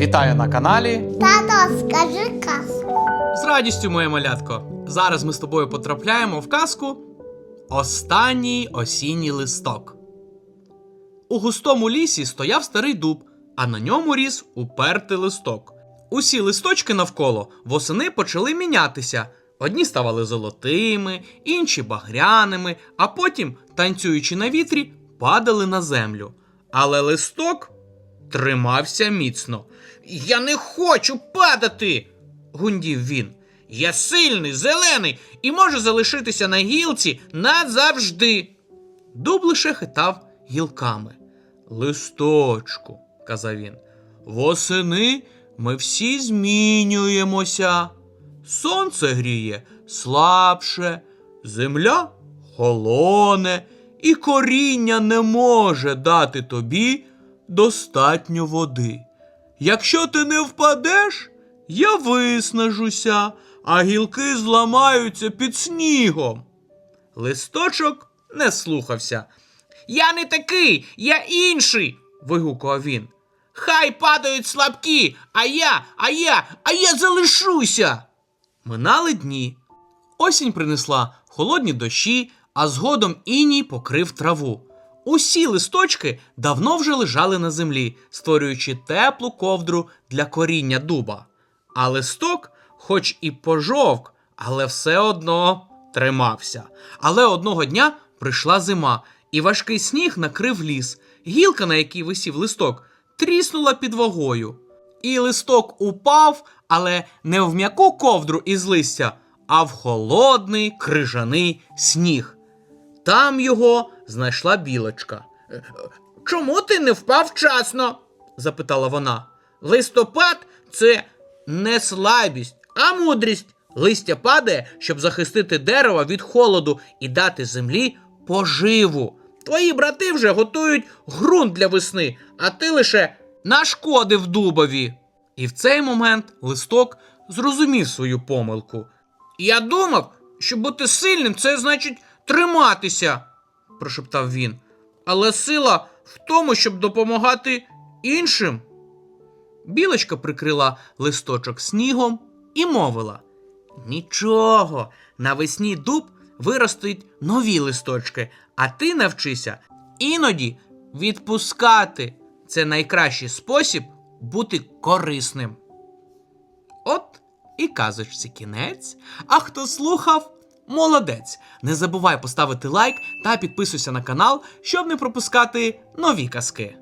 Вітаю на каналі. Тато, скажи казку. З радістю, моє малятко. Зараз ми з тобою потрапляємо в казку Останній осінній листок. У густому лісі стояв старий дуб, а на ньому ріс упертий листок. Усі листочки навколо восени почали мінятися. Одні ставали золотими, інші багряними, а потім, танцюючи на вітрі, падали на землю. Але листок тримався міцно. Я не хочу падати. гундів він. Я сильний, зелений і можу залишитися на гілці назавжди. Дуб лише хитав гілками. Листочку, казав він, восени ми всі змінюємося. Сонце гріє слабше, земля холоне, і коріння не може дати тобі достатньо води. Якщо ти не впадеш, я виснажуся, а гілки зламаються під снігом. Листочок не слухався. Я не такий, я інший. вигукував він. Хай падають слабкі, а я, а я, а я залишуся. Минали дні. Осінь принесла холодні дощі, а згодом іній покрив траву. Усі листочки давно вже лежали на землі, створюючи теплу ковдру для коріння дуба. А листок, хоч і пожовк, але все одно тримався. Але одного дня прийшла зима, і важкий сніг накрив ліс. Гілка, на якій висів листок, тріснула під вагою. І листок упав, але не в м'яку ковдру із листя, а в холодний крижаний сніг. Там його знайшла білочка. «Е, Чому ти не впав вчасно? запитала вона. Листопад це не слабість, а мудрість. Листя падає, щоб захистити дерево від холоду і дати землі поживу. Твої брати вже готують ґрунт для весни, а ти лише нашкодив дубові. І в цей момент листок зрозумів свою помилку. Я думав, що бути сильним це значить триматися, прошептав він. Але сила в тому, щоб допомагати іншим. Білочка прикрила листочок снігом і мовила: Нічого, навесні дуб виростуть нові листочки, а ти навчися іноді відпускати. Це найкращий спосіб бути корисним. От і казочці кінець. А хто слухав, молодець. Не забувай поставити лайк та підписуйся на канал, щоб не пропускати нові казки.